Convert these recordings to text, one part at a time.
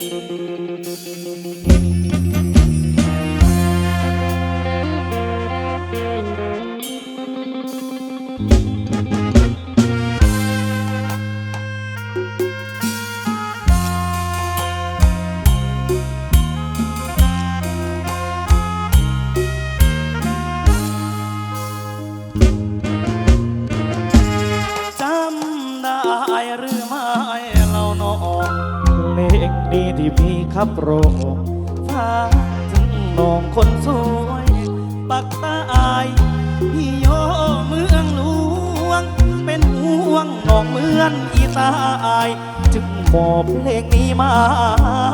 จ ดีที่พี่ขับโรงฝากถึงน้องคนสวย ปักตายพี่โยเมืองหลวง เป็นห่วงน้องเมือนอีตาอาย จึงมอบเพลงนี้มา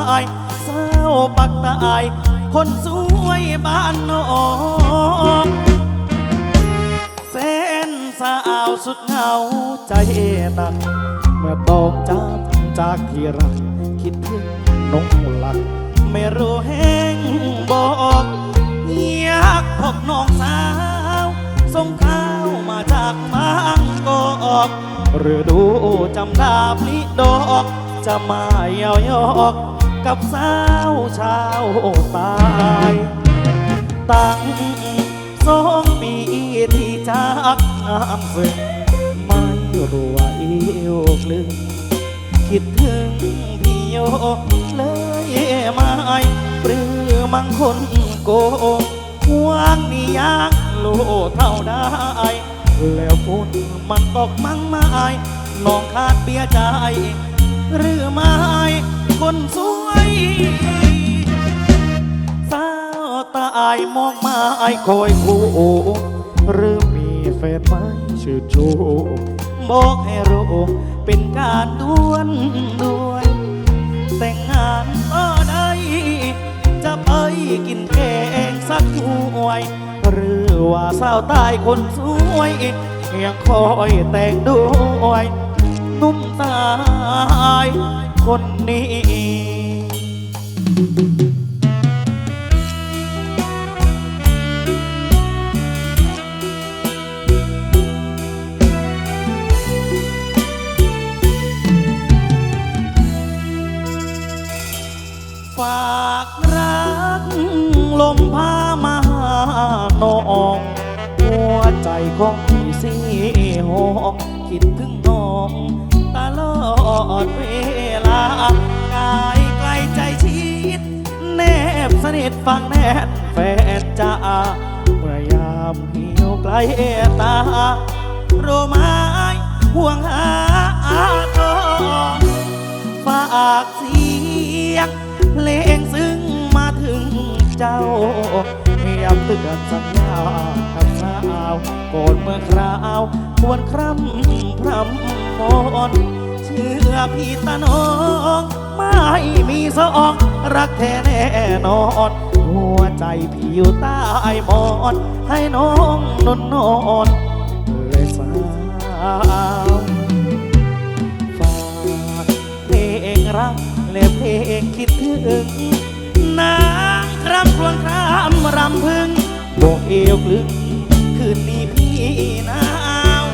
ให้สาวปักตาอาย คนสวยบ้านน้องเส้นสาวสุดเหงาใจหนักเมื่อต้องจากจากที่รัก คิดถึงน้องหลัก ไม่รู้แห้งบอกอยากพบน้องสาวส่งข้าวมาจากบางกอกหรือดูจำดาพลิดอกจะมาเยาวยอกกับสาวชาวตายตั้งสองปีที่จากงามสึกไม่รู้ว่าอีกลืมคิดถึง พี่โยเลยไม่ปรือมังคนโกหวงนี่ยากโลเท่าได้แล้วฝุ่นมันตกมั่งไม้น้องขาดเบียใจ หรือไม่คนสวยสาวตาอายมองมาไอายคอยคู่หรือมีแฟนไหมชื่อชูบอกให้รู้าสาวใตายคนสวยยังคอยแต่งด้วยนุ่มตายคนนี้ฝากรักลมพามาหาน้อง ของพี่สีหงคิดถึงน้องตลอดเวลากายไกลใจชิดแนบสนิทฟังแน่นแฟนจ้าเมื่อยามเหี่ยวไกลตาโรไม้ห่วงหาอาทองฝากเสียงเพลง เจ้าย้ำเตือนสัญญากับสาวก่อนเมื่อคราวควรคร่ำพรำมอนเชื่อพี่ตาน้องไม่มีสอง รักแท้แน่นอน หัวใจพี่อยู่ใต้หมอน ให้น้องนอนนอนเลยสาวฝากเพลงรักและเพลงคิดถึงางครำครวญครำรำพึงโบกเอวกลึงคืนนี้พี่หนาว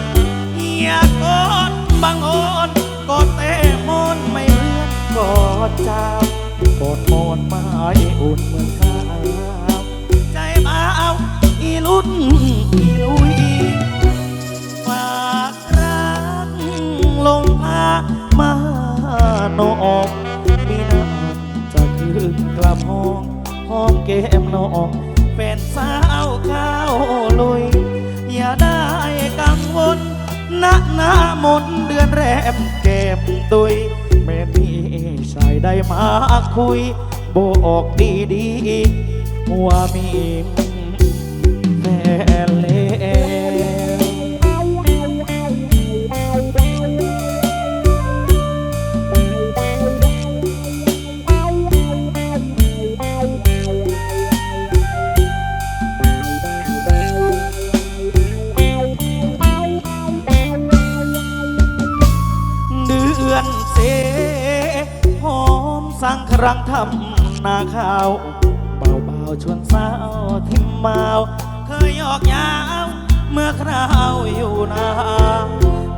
อยากกอดบางโอนกอดแต่มอนไม่เลื่อนกอดเจ้ากอดมอนไม้อุ่นเหมือนข้าวใจเบาอีลุ่นอีลุยฝากรักลงพามาโนองมีน้ำจะคืนกลับห้อง หอมเกมน้องแฟนสาวข้าวลุย อย่าได้กังวลณหน้ามนเดือนแรมเก็บตุยแม่นี่ชายได้มาคุยบอกดีดีว่ามีแฟนแล้ว รั้งทำนาข้าวเบาๆชวนสาวทิมเมาเคยหยอกยาวเมื่อคราวอยู่นา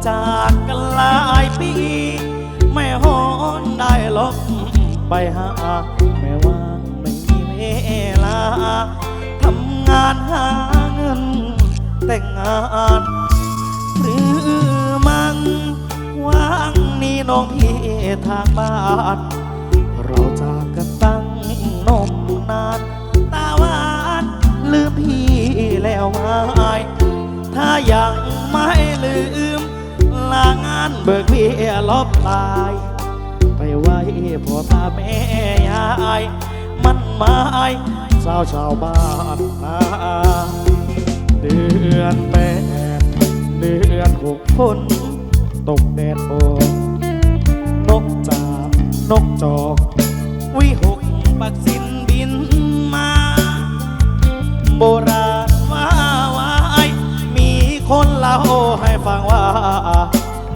จากกันหลายปี ไม่หอนได้ลบไปไปหาแม้ว่างไม่มีเวลาทำงานหาเงิน แต่งงานหรือมังว่างนี่น้องพี่ทางบ้าน วไหมถ้ายังไม่ลืม ลางานเบิกเบี้ยลบตาย ไปไว้พ่อตาแม่ยายมันมายสาวชาวบ้านนาเดือนแปดเดือนหกฝนตกแดดโอกนกจาบนกจอ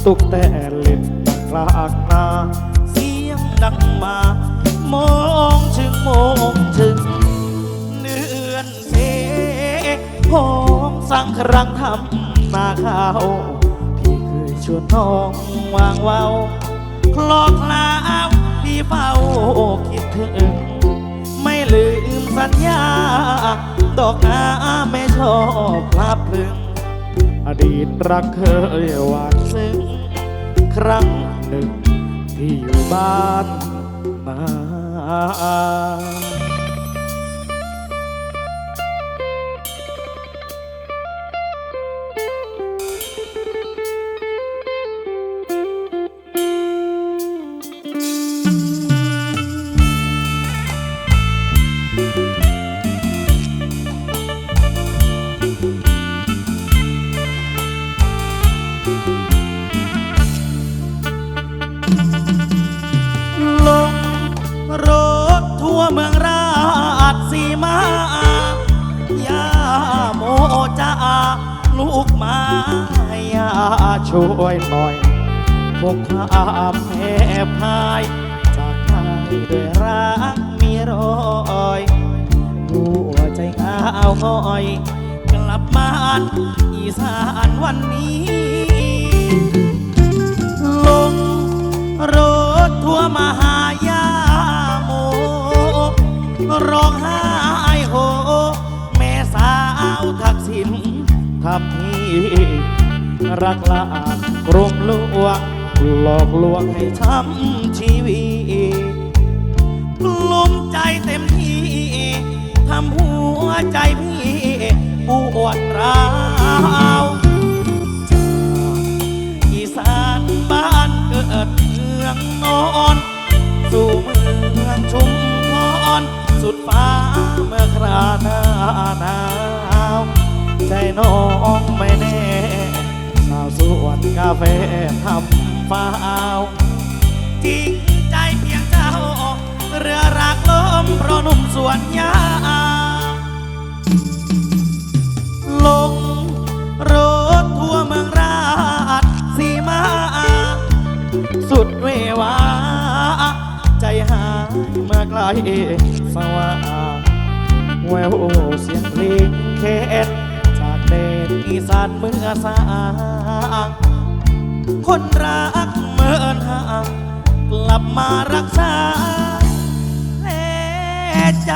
ตุกแต่เล่นกลางนาเสียงดังมามองถึงมองถึงเดือนเสหอมสังครังทำนาข้าวพี่เคยชวนน้องวางเว้าคลอกลาวพี่เฝ้าคิดถึง ไม่ลืมสัญญา ดอกนาไม่ชอบพลับพึง อดีตรักเคยหวานซึ้งครั้งหนึ่งที่อยู่บ้านนา ลูกมาอย่าช่วยหน่อยพวกความแพ้พายจากทายด้วยรักมีรอยหัวใจเหงาง่อย กลับบ้านอีสานวันนี้ ลงรถทัวร์มาหา รักลากรมลวงหลอกลวงให้ช้ำชีวิตกลุ้มใจเต็มที่ทำหัวใจพี่ปวดร้าวอีสานบ้านเกิดเมืองนอนสู่เมืองชุมพรสุดฟ้าเมื่อคราหน้าหนาวใจนอง กาแฟทำฟ้าวจริงใจเพียงเจ้า เรือรักลมเพราะหนุ่มสวนยาลงรถทั่วเมืองราชสีมา สุดเววา ใจหายเมื่อไกลสว่างแววเสียงเพลงแคนจากแดนอีสานเมื่อสาง คนรักเมื่อนห่างกลับมารักษาแลใจ